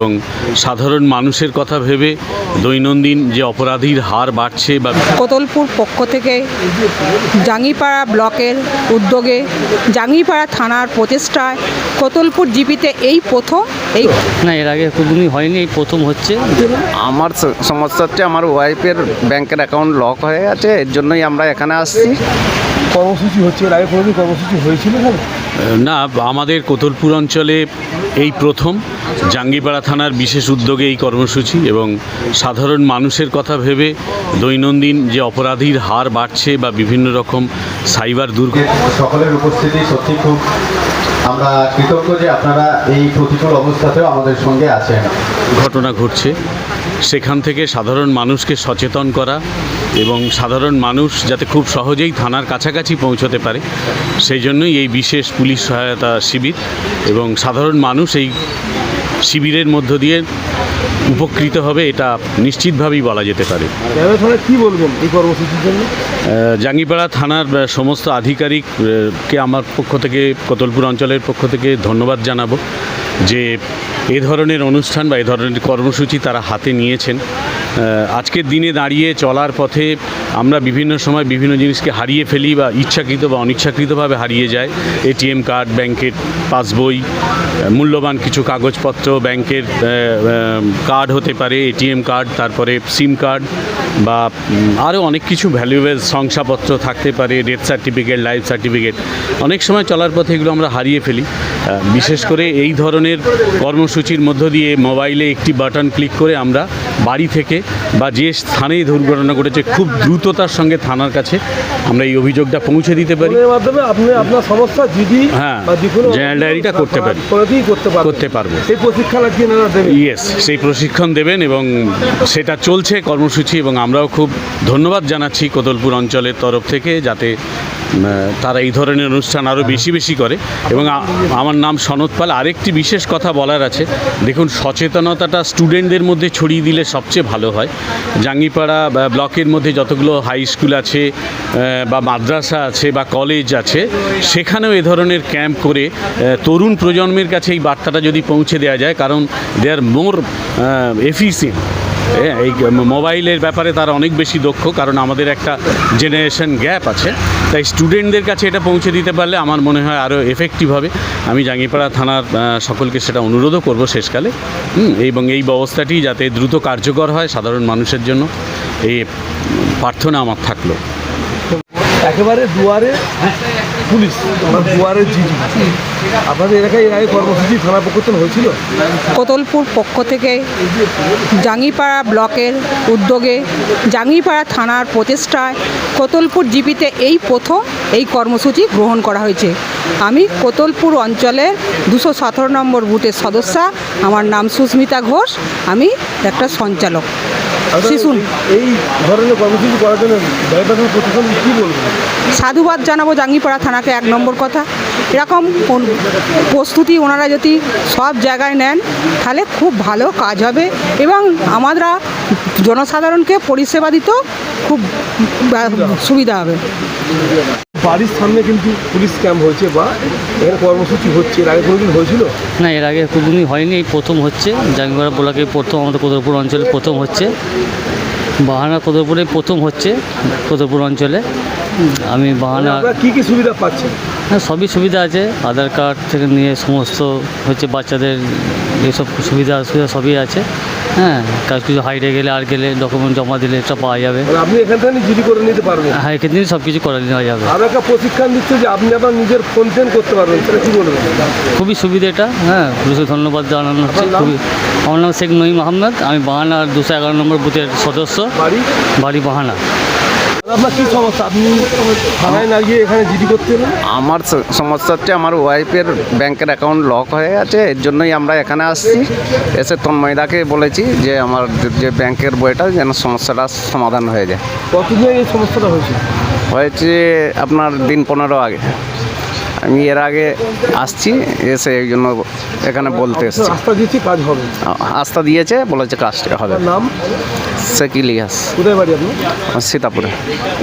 এবং সাধারণ মানুষের কথা ভেবে দৈনন্দিন যে অপরাধীর হার বাড়ছে বা কোতলপুর পক্ষ থেকে জাঙ্গিপাড়া ব্লকের উদ্যোগে জাঙ্গিপাড়া থানার প্রচেষ্টায় কোতলপুর জিপিতে এই প্রথম এই না এর আগে কোনোদিনই হয়নি এই প্রথম হচ্ছে। আমার সমস্যা হচ্ছে আমার ওয়াইফের ব্যাংকের অ্যাকাউন্ট লক হয়ে গেছে এর জন্যই আমরা এখানে আসছি। কর্মসূচি হচ্ছে এর আগে কোনোদিন কর্মসূচি হয়েছিল না আমাদের কোতলপুর অঞ্চলে এই প্রথম। জাঙ্গিপাড়া থানার বিশেষ উদ্যোগে এই কর্মসূচি এবং সাধারণ মানুষের কথা ভেবে দৈনন্দিন যে অপরাধীর হার বাড়ছে বা বিভিন্ন রকম সাইবার দুর্ঘ সকলের উপস্থিতি সত্যি খুব আমরা কৃতজ্ঞ যে আপনারা এই প্রতিকূল অবস্থাতেও আমাদের সঙ্গে আছেন। ঘটনা ঘটছে। সেখান থেকে সাধারণ মানুষকে সচেতন করা এবং সাধারণ মানুষ যাতে খুব সহজেই থানার কাছাকাছি পৌঁছতে পারে সেই জন্যই এই বিশেষ পুলিশ সহায়তা শিবির এবং সাধারণ মানুষ এই শিবিরের মধ্য দিয়ে উপকৃত হবে এটা নিশ্চিতভাবেই বলা যেতে পারে। কি বলবেন এই কর্মসূচির জন্য? জাঙ্গিপাড়া থানার সমস্ত আধিকারিককে আমার পক্ষ থেকে কোতলপুর অঞ্চলের পক্ষ থেকে ধন্যবাদ জানাব যে এ ধরনের অনুষ্ঠান বা এ ধরনের কর্মসূচি তারা হাতে নিয়েছেন। আজকের দিনে দাঁড়িয়ে চলার পথে আমরা বিভিন্ন সময় বিভিন্ন জিনিসকে হারিয়ে ফেলি বা ইচ্ছাকৃত বা অনিচ্ছাকৃতভাবে হারিয়ে যায়। এটিএম কার্ড, ব্যাংকের পাসবই, মূল্যবান কিছু কাগজপত্র, ব্যাংকের কার্ড হতে পারে, এটিএম কার্ড, তারপরে সিম কার্ড বা আরও অনেক কিছু ভ্যালুয়েবল শংসাপত্র থাকতে পারে, ডেথ সার্টিফিকেট, লাইফ সার্টিফিকেট। অনেক সময় চলার পথে এগুলো আমরা হারিয়ে ফেলি। বিশেষ করে এই ধরনের কর্মসূচির মধ্য দিয়ে মোবাইলে একটি বাটন ক্লিক করে আমরা বাড়ি থেকে বা যে স্থানেই দুর্ঘটনা ঘটেছে খুব দ্রুততার সঙ্গে থানার কাছে আমরা এই অভিযোগটা পৌঁছে দিতে পারি মাধ্যমে আপনি আপনার সমস্যা জিডি হ্যাঁ, করতে পারি। করতে পারব। সেই প্রশিক্ষণ দেবেন ইয়েস সেই প্রশিক্ষণ দেবেন এবং সেটা চলছে কর্মসূচি এবং আমরাও খুব ধন্যবাদ জানাচ্ছি কোতলপুর অঞ্চলের তরফ থেকে যাতে তারা এই ধরনের অনুষ্ঠান আরও বেশি বেশি করে। এবং আমার নাম সনৎ পাল। আরেকটি বিশেষ কথা বলার আছে। দেখুন, সচেতনতাটা স্টুডেন্টদের মধ্যে ছড়িয়ে দিলে সবচেয়ে ভালো হয়। জাঙ্গিপাড়া ব্লকের মধ্যে যতগুলো হাই স্কুল আছে বা মাদ্রাসা আছে, বা কলেজ আছে, সেখানেও এ ধরনের ক্যাম্প করে তরুণ প্রজন্মের কাছে এই বার্তাটা যদি পৌঁছে দেওয়া যায়, কারণ দে আর মোর এফিসিয়েন্ট এই মোবাইলের ব্যাপারে তারা অনেক বেশি দক্ষ, কারণ আমাদের একটা জেনারেশন গ্যাপ আছে। তাই স্টুডেন্টদের কাছে এটা পৌঁছে দিতে পারলে আমার মনে হয় আরও এফেক্টিভ হবে। আমি জাঙ্গিপাড়া থানার সকলকে সেটা অনুরোধও করব শেষকালে। এবং এই ব্যবস্থাটি যাতে দ্রুত কার্যকর হয় সাধারণ মানুষের জন্য, এই প্রার্থনা আমার থাকল। একেবারে দুয়ারে পুলিশ দুয়ারে জিডি আপনাদের এলাকায় এর আগে কর্মসূচি থানা হয়েছিল? কোতলপুর পক্ষ থেকে জাঙ্গিপাড়া ব্লকের উদ্যোগে জাঙ্গিপাড়া থানার প্রচেষ্টায় কোতলপুর জিপিতে এই প্রথম এই কর্মসূচি গ্রহণ করা হয়েছে। আমি কোতলপুর অঞ্চলের দুশো সতেরো নম্বর বুথের সদস্যা। আমার নাম সুস্মিতা ঘোষ। আমি একটা সঞ্চালক। শিশুন। এই ধরনের কর্মসূচি করার জন্য সাধুবাদ জানাব জাঙ্গিপাড়া থানাকে এক নম্বর কথা। এরকম প্রস্তুতি ওনারা যদি সব জায়গায় নেন তাহলে খুব ভালো কাজ হবে এবং আমরা জনসাধারণকে পরিষেবা দিতেও খুব সুবিধা হবে। বাড়ির সামনে কিন্তু পুলিশ ক্যাম্প হয়েছে বা এখানে কর্মসূচি হচ্ছে এর আগে কোনোদিন হয়েছিল? না এর আগে কোনোদিনই হয়নি এই প্রথম হচ্ছে। জাঙ্গিপাড়া ব্লকে প্রথম আমাদের কোদরপুর অঞ্চলে প্রথম হচ্ছে। বাহানা কোদরপুরে প্রথম হচ্ছে কোদরপুর অঞ্চলে। আমি বাহানা কী কী সুবিধা পাচ্ছেন? হ্যাঁ সবই সুবিধা আছে। আধার কার্ড থেকে নিয়ে সমস্ত হচ্ছে বাচ্চাদের এসব সুবিধা অসুবিধা সবই আছে। হ্যাঁ কাজ কিছু হাইটে গেলে আর গেলে ডকুমেন্ট জমা দিলে এটা পাওয়া যাবে। আপনি এখান থেকে জিডি করে নিতে পারবেন। হ্যাঁ এখান থেকে সব কিছু করে নেওয়া যাবে। আরও একটা প্রশিক্ষণ দিচ্ছে যে আপনি আপনার নিজের ফোন পেন করতে পারবেন সেটা কী বলবেন? খুবই সুবিধা এটা। হ্যাঁ পুলিশকে ধন্যবাদ জানানো হচ্ছে। খুবই আমার নাম শেখ নঈম আহমেদ। আমি বাহানা দুশো এগারো নম্বর বুথের সদস্য। বাড়ি? বাড়ি বাহানা। আপনার কী সমস্যা? আপনি থানায় না গিয়ে এখানে জিডি করতে এলেন? আমার সমস্যা হচ্ছে আমার ওয়াইফের ব্যাংকের অ্যাকাউন্ট লক হয়ে গেছে এর জন্যই আমরা এখানে আসছি। এসে তন্ময়দাকে বলেছি যে আমার যে- যে ব্যাংকের বইটা যেন সমস্যাটা সমাধান হয়ে যায়। কতদিন এই সমস্যাটা হয়েছে? হয়েছে আপনার দিন পনেরো আগে। আমি এর আগে আসছি এসে এই জন্য এখানে বলতে এসেছি। রাস্তা দিচ্ছি কাজ হবে। আস্থা দিয়েছে বলেছে কাজটা হবে। নাম? শেখ ইলিয়াস কোথায় বাড়ি আপনার? সীতাপুরে।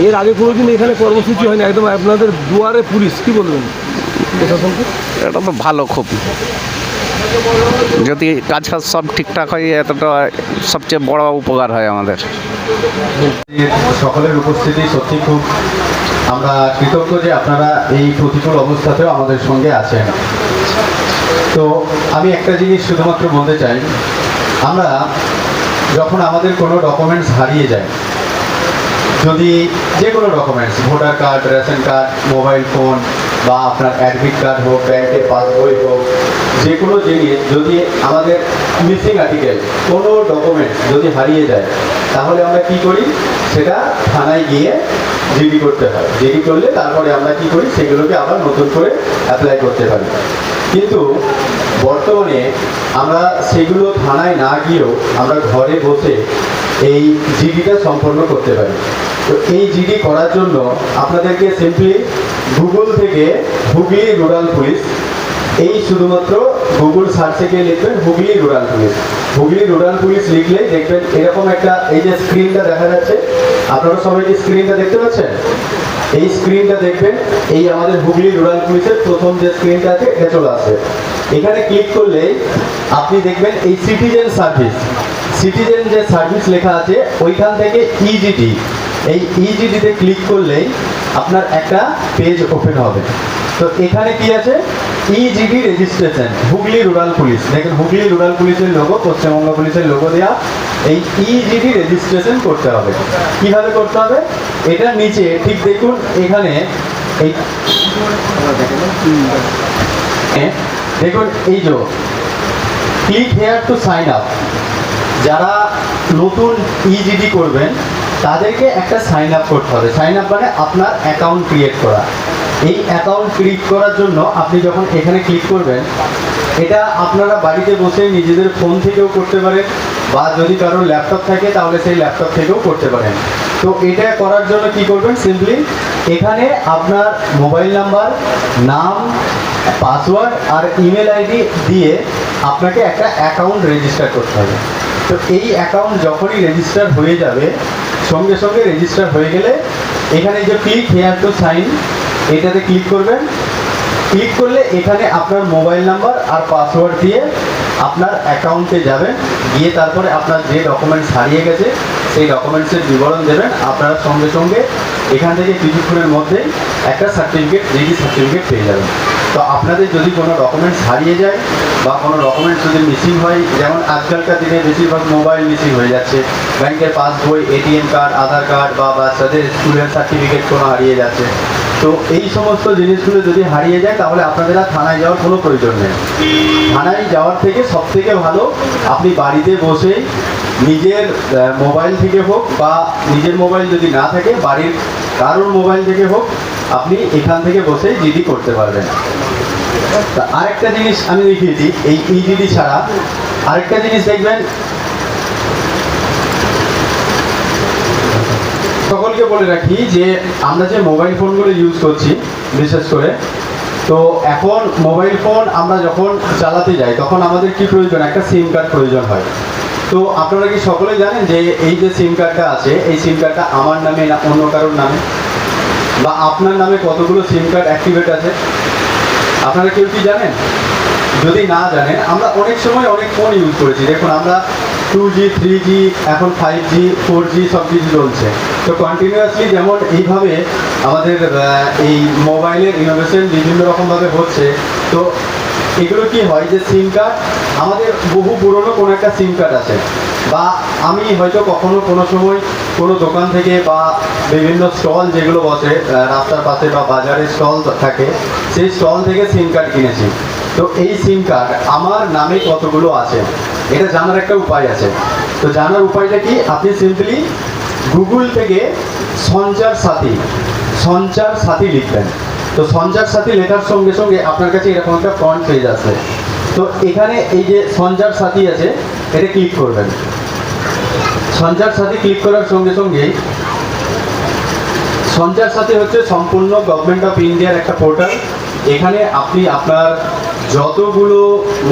এর আগে কোনোদিন এখানে কর্মসূচি হয়নি একদম আপনাদের দুয়ারে পুলিশ কি বলবেন? এটা তো ভালো খুব। যদি কাজ কাজ সব ঠিকঠাক হয় এতটা সবচেয়ে বড় উপকার হয় আমাদের। সকলের উপস্থিতি সত্যি খুব আমরা কৃতজ্ঞ যে আপনারা এই প্রতিকূল অবস্থাতেও আমাদের সঙ্গে আছেন। তো আমি একটা জিনিস শুধুমাত্র বলতে চাই, আমরা যখন আমাদের কোনো ডকুমেন্টস হারিয়ে যায়, যদি যে কোনো documents voter card ration card mobile phone বা আপনার অ্যাডমিট কার্ড হোক ব্যাংকের পাসবই হোক, যে কোনো জিনিস যদি আমাদের মিসিং আর্টিকেল কোনো ডকুমেন্টস যদি হারিয়ে যায়, তাহলে আমরা কি করি? সেটা থানায় গিয়ে জিডি করতে হয়। জিডি করলে তারপরে আমরা কি করি, সেগুলোকে আবার নতুন করে অ্যাপ্লাই করতে পারি। কিন্তু বর্তমানে আমরা সেগুলো থানায় না গিয়েও আমরা ঘরে বসে এই জিডিটা সম্পন্ন করতে পারি। তো এই জিডি করার জন্য আপনাদেরকে সিম্পলি গুগল থেকে হুগলি রুরাল পুলিশ এই শুধুমাত্র গুগল সার্চে গিয়ে লিখবেন Hooghly rural police Hooghly rural police লিখলেই দেখবেন এরকম একটা এই যে স্ক্রিনটা দেখা যাচ্ছে, আপনারা সবাই কি স্ক্রিনটা দেখতে পাচ্ছেন? এই স্ক্রিনটা দেখবেন, এই আমাদের হুগলি রুরাল পুলিশের প্রথম যে স্ক্রিনটা আছে, এটা চলে আসবে এখানে ক্লিক করলে আপনি দেখবেন এই সিটিজেন সার্ভিস সিটিজেন যে সার্ভিস লেখা আছে, ওইখান থেকে ইজিটি এই ইজিটিতে ক্লিক করলেই আপনার একটা পেজ ওপেন হবে। তো এখানে কি আছে? EGD registration Hooghly rural police দেখেন, হুগলি রুরাল পুলিশের লোগো পশ্চিমবঙ্গ পুলিশের লোগো দেওয়া এই ইজিডি রেজিস্ট্রেশন করতে হবে। কীভাবে করতে হবে? এটার নিচে, ঠিক দেখুন, এখানে এই দেখুন, এই যে click here to sign up যারা নতুন ইজিডি করবেন তাদেরকে একটা সাইন আপ করতে হবে। সাইন আপ মানে আপনার অ্যাকাউন্ট ক্রিয়েট করা। এই অ্যাকাউন্ট ক্রিয়েট করার জন্য আপনি যখন এখানে ক্লিক করবেন, এটা আপনারা বাড়িতে বসে নিজেদের ফোন থেকেও করতে পারেন বা যদি কারোর ল্যাপটপ থাকে তাহলে সেই ল্যাপটপ থেকেও করতে পারেন। তো এটা করার জন্য কি করবেন? সিম্পলি এখানে আপনার মোবাইল নাম্বার নাম পাসওয়ার্ড আর ইমেল আইডি দিয়ে আপনাকে একটা অ্যাকাউন্ট রেজিস্টার করতে হবে। তো এই অ্যাকাউন্ট যখনই রেজিস্টার হয়ে যাবে সঙ্গে সঙ্গে রেজিস্টার হয়ে গেলে এখানে যে ক্লিক হেয়ার টু সাইন এটাতে ক্লিক করবেন। ক্লিক করলে এখানে আপনার মোবাইল নাম্বার আর পাসওয়ার্ড দিয়ে আপনার অ্যাকাউন্টে যাবেন। গিয়ে তারপরে আপনার যে ডকুমেন্টস হারিয়ে গেছে সেই ডকুমেন্টসের বিবরণ দেবেন। আপনারা সঙ্গে সঙ্গে এখান থেকে কিছুক্ষণের মধ্যেই একটা সার্টিফিকেট জিডি সার্টিফিকেট পেয়ে যাবেন। তো আপনাদের যদি কোনো ডকুমেন্টস হারিয়ে যায় বা কোনো ডকুমেন্টস যদি মিসিং হয়, যেমন আজকালকার দিনে বেশিরভাগ মোবাইল মিসিং হয়ে যাচ্ছে। ব্যাংকের passbook ATM card Aadhaar card বা বাচ্চাদের স্কুলের সার্টিফিকেট কোনো হারিয়ে যাচ্ছে। তো এই সমস্ত জিনিসগুলো যদি হারিয়ে যায়, তাহলে আপনাদের আর থানায় যাওয়ার কোনো প্রয়োজন নেই। থানায় যাওয়ার থেকে সব থেকে ভালো, আপনি বাড়িতে বসেই নিজের মোবাইল থেকে হোক বা নিজের মোবাইল যদি না থাকে, বাড়ির কারোর মোবাইল থেকে হোক, আপনি এখান থেকে বসে জিডি করতে পারবেন। তা আরেকটা জিনিস আমি দেখিয়েছি এই ইজিডি ছাড়া। আরেকটা জিনিস দেখবেন, সকলকে বলে রাখি যে আমরা যে মোবাইল ফোনগুলো ইউজ করছি, বিশেষ করে, তো এখন মোবাইল ফোন আমরা যখন চালাতে যাই, তখন আমাদের কি প্রয়োজন? একটা সিম কার্ড প্রয়োজন হয়। তো আপনারা কি সকলে জানেন যে এই যে সিম কার্ডটা আছে, এই সিম কার্ডটা আমার নামে না অন্য কারোর নামে? বা আপনার নামে কতগুলো সিম কার্ড অ্যাক্টিভেট আছে? আপনারা কেউ কি জানেন? যদি না জানেন, আমরা অনেক সময় অনেক ফোন ইউজ করেছি। দেখুন, আমরা টু জি থ্রি জি এখন ফাইভ জি ফোর জি সব কিছু চলছে। তো কন্টিনিউয়াসলি যেমন এইভাবে আমাদের এই মোবাইলের ইনোভেশন বিভিন্ন রকমভাবে হচ্ছে, তো এগুলো কি হয় যে সিম কার্ড আমাদের বহু পুরনো কোনো একটা সিম কার্ড আছে। বা আমি হয়তো কখনো কোনো সময় কোনো দোকান থেকে বা বিভিন্ন স্টল যেগুলো বসে রাস্তার পাশে বা বাজারে স্টল থাকে, সেই স্টল থেকে সিম কার্ড কিনেছি। তো এই সিম কার্ড আমার নামে কতগুলো আছে? এটা জানার একটা উপায় আছে। তো জানার উপায়টা কি? আপনি সিম্পলি গুগল থেকে সঞ্চার সাথী সঞ্চার সাথী লিখবেন। তো সঞ্চার সাথী লেখার সঙ্গে সঙ্গে আপনার কাছে এরকম একটা ফ্রন্ট পেজ আসবে তো এখানে এই যে সঞ্চার সাথী আছে, এটা ক্লিক করবেন। সঞ্চার সাথী ক্লিক করার সঙ্গে সঙ্গেই সঞ্চার সাথী হচ্ছে সম্পূর্ণ গভর্নমেন্ট অফ ইন্ডিয়ার একটা পোর্টাল এখানে আপনি আপনার যতগুলো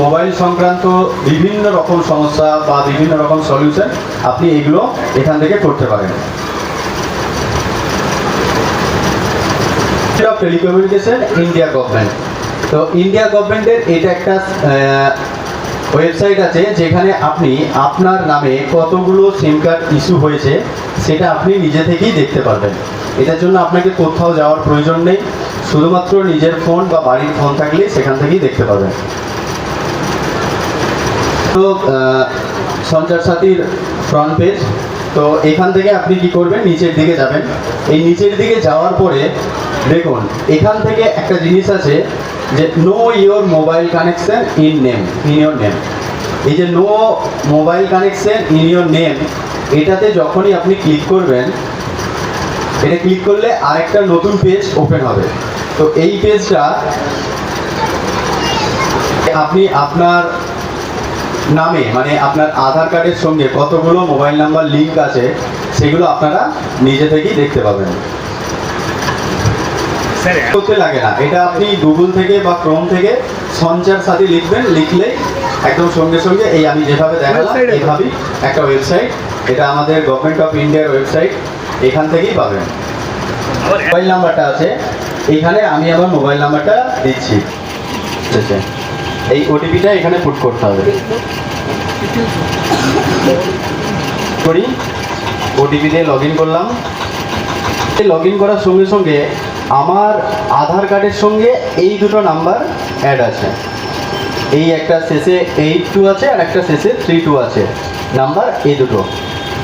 মোবাইল সংক্রান্ত বিভিন্ন রকম সমস্যা বা বিভিন্ন রকম সলিউশন আপনি এগুলো এখান থেকে করতে পারেন। অফ টেলিকমিউনিকেশন ইন্ডিয়া গভর্নমেন্ট তো ইন্ডিয়া গভর্নমেন্টের এটা একটা ওয়েবসাইট আছে যেখানে আপনি আপনার নামে কতগুলো সিম কার্ড ইস্যু হয়েছে সেটা আপনি নিজে থেকেই দেখতে পারবেন। এটার জন্য আপনাকে কোথাও যাওয়ার প্রয়োজন নেই। শুধুমাত্র নিজের ফোন বা বাড়ির ফোন থাকলে সেখান থেকেই দেখতে পাবেন তো সঞ্চার সাথীর ফ্রন্ট পেজ তো এখান থেকে আপনি কি করবেন? নিচের দিকে যাবেন। এই নিচের দিকে যাওয়ার পরে দেখুন, এখান থেকে একটা জিনিস আছে যে know your mobile connection in name in your name এই যে know mobile connection in your name এটাতে যখনই আপনি ক্লিক করবেন, এটা ক্লিক করলে আরেকটা নতুন পেজ ওপেন হবে। তো এই পেজটা আপনি আপনার নামে মানে আপনার আধার কার্ডের সঙ্গে কতগুলো মোবাইল নাম্বার লিঙ্ক আছে, সেগুলো আপনারা নিজে থেকেই দেখতে পাবেন। করতে লাগে না। এটা আপনি গুগল থেকে বা ক্রোম থেকে সঞ্চার সাথে লিখবেন লিখলেই একদম সঙ্গে সঙ্গে এই আমি যেভাবে দেখালাম এইভাবেই একটা ওয়েবসাইট এটা আমাদের গভর্নমেন্ট অফ ইন্ডিয়ার ওয়েবসাইট এখান থেকেই পাবেন। মোবাইল নাম্বারটা আছে। এখানে আমি আমার মোবাইল নাম্বারটা দিচ্ছি। ঠিক আছে? এই ওটিপিটা এখানে পুট করতে হবে। করি। ওটিপি দিয়ে লগ ইন করলাম। লগ ইন করার সঙ্গে সঙ্গে আমার আধার কার্ডের সঙ্গে এই দুটো নাম্বার অ্যাড আছে। এই একটা শেষে এইট টু আছে আর একটা শেষে থ্রি টু আছে। নাম্বার এই দুটো।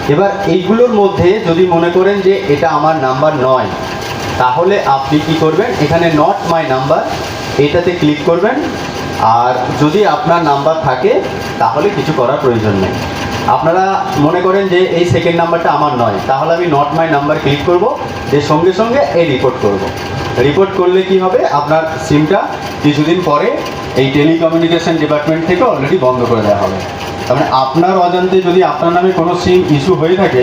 এবার এইগুলোর মধ্যে যদি মনে করেন যে এটা আমার নাম্বার নয়, তাহলে আপনি কি করবেন? এখানে নট মাই নাম্বার এটাতে ক্লিক করবেন। আর যদি আপনার নাম্বার থাকে, তাহলে কিছু করার প্রয়োজন নেই। আপনারা মনে করেন যে এই সেকেন্ড নাম্বারটা আমার নয়, তাহলে আমি নট মাই নাম্বার ক্লিক করব যে সঙ্গে সঙ্গে এই রিপোর্ট করব। রিপোর্ট করলে কি হবে? আপনার সিমটা কিছুদিন পরে এই টেলিকমিউনিকেশন ডিপার্টমেন্ট থেকে অলরেডি বন্ধ করে দেওয়া হবে। তার মানে আপনার অজান্তে যদি আপনার নামে কোনো সিম ইস্যু হয়ে থাকে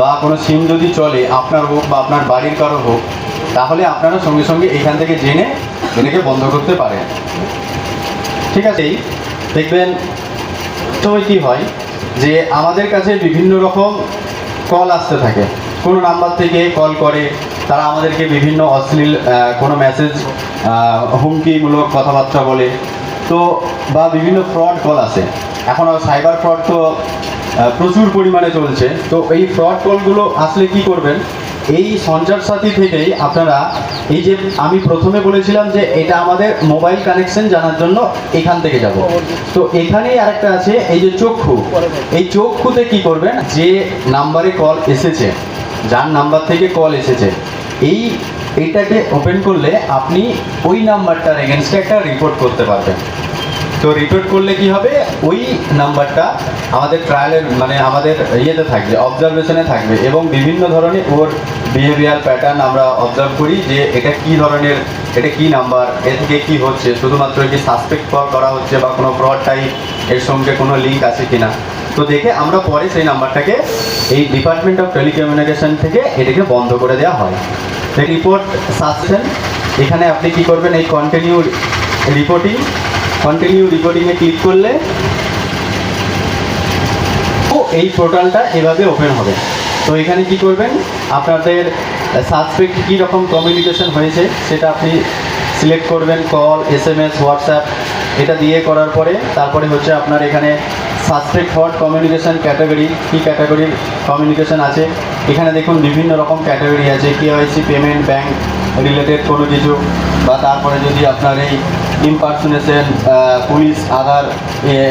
বা কোনো সিম যদি চলে, আপনার হোক বা আপনার বাড়ির কারও হোক, তাহলে আপনারা সঙ্গে সঙ্গে এখান থেকে জেনে এটাকে বন্ধ করতে পারেন। ঠিক আছে? দেখবেন সময় কি হয়? যে আমাদের কাছে বিভিন্ন রকম কল আসতে থাকে। কোনো নাম্বার থেকে কল করে, তারা আমাদেরকে বিভিন্ন অশ্লীল কোনো মেসেজ হুমকিমূলক কথাবার্তা বলে। তো, বা বিভিন্ন ফ্রড কল আসে। এখন সাইবার ফ্রড তো প্রচুর পরিমাণে চলছে। তো এই ফ্রড কলগুলো আসলে কি করবেন? এই সঞ্চার সাথী থেকেই আপনারা এই যে আমি প্রথমে বলেছিলাম যে এটা আমাদের মোবাইল কানেকশন জানার জন্য এখান থেকে যাব। তো এখানেই আরেকটা আছে, এই যে চক্ষু। এই চক্ষুতে কি করবেন? যে নাম্বারে কল এসেছে, যার নাম্বার থেকে কল এসেছে, এই এইটাকে ওপেন করলে আপনি ওই নাম্বারটার এগেনস্টে একটা রিপোর্ট করতে পারবেন। তো রিপোর্ট করলে কি হবে? ওই নাম্বারটা আমাদের ট্রায়ালের মানে আমাদের ইয়েতে থাকবে অবজারভেশনে থাকবে এবং বিভিন্ন ধরনের ওর বিহেভিয়ার প্যাটার্ন আমরা অবজার্ভ করি যে এটা কি ধরনের, এটা কি নাম্বার এ থেকে কী হচ্ছে, শুধুমাত্র কি সাসপেক্ট করা হচ্ছে বা কোনো ফ্রড টাইপের সঙ্গে কোনো লিঙ্ক আছে কিনা। তো দেখে আমরা পরে সেই নাম্বারটাকে এই ডিপার্টমেন্ট অফ টেলিকমিউনিকেশন থেকে এটাকে বন্ধ করে দেওয়া হয়। রিপোর্ট সাসপেন এখানে আপনি কি করবেন, এই কন্টিনিউ রিপোর্টিং কন্টিনিউ রিপোর্টিংয়ে ক্লিক করলে এই পোর্টালটা এভাবে ওপেন হবে। তো এখানে কি করবেন? আপনাদের সাসপেক্ট কী রকম কমিউনিকেশন হয়েছে সেটা আপনি সিলেক্ট করবেন call S M S WhatsApp এটা দিয়ে করার পরে তারপরে হচ্ছে আপনার এখানে সাসপেক্ট হট কমিউনিকেশন ক্যাটাগরি কী ক্যাটাগরির কমিউনিকেশন আছে? এখানে দেখুন বিভিন্ন রকম ক্যাটাগরি আছে কেওয়াইসি পেমেন্ট ব্যাংক রিলেটেড কোনো কিছু। বা তারপরে যদি আপনার এই ইমপার্সোনেশন পুলিশ আধার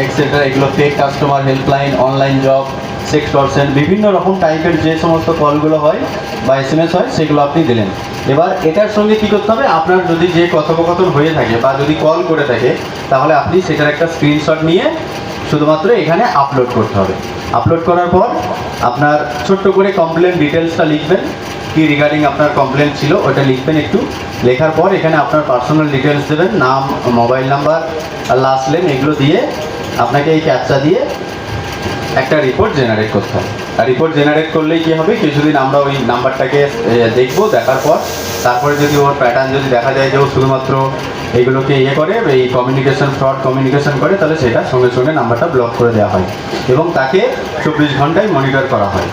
এক্সেট্রা এগুলো fake customer helpline online job six percent বিভিন্ন রকম টাইপের যে সমস্ত কলগুলো হয় বা এস এম এস হয়, সেগুলো আপনি দিলেন। এবার এটার সঙ্গে কী করতে হবে? আপনার যদি যে কথোপকথন হয়ে থাকে বা যদি কল করে থাকে, তাহলে আপনি সেটার একটা স্ক্রিনশট নিয়ে শুধুমাত্র এখানে আপলোড করতে হবে। আপলোড করার পর আপনার ছোট্ট করে কমপ্লেন ডিটেলসটা লিখবেন। কি রিগার্ডিং আপনার কমপ্লেন ছিল, ওটা লিখবেন একটু। লেখার পর এখানে আপনার পার্সোনাল ডিটেলস দেবেন, নাম মোবাইল নাম্বার আর লাস্ট নেম এগুলো দিয়ে আপনাকে এই ক্যাপচা দিয়ে একটা রিপোর্ট জেনারেট করতে হবে। আর রিপোর্ট জেনারেট করলেই কী হবে, কিছুদিন আমরা ওই নাম্বারটাকে দেখব, দেখার পর তারপরে যদি ওর প্যাটার্ন যদি দেখা যায় যে ও শুধুমাত্র এগুলোকে ইয়ে করে, এই কমিউনিকেশন ফ্রড কমিউনিকেশন করে, তাহলে সেটা সঙ্গে সঙ্গে নাম্বারটা ব্লক করে দেওয়া হয় এবং তাকে চব্বিশ ঘন্টায় মনিটর করা হয়।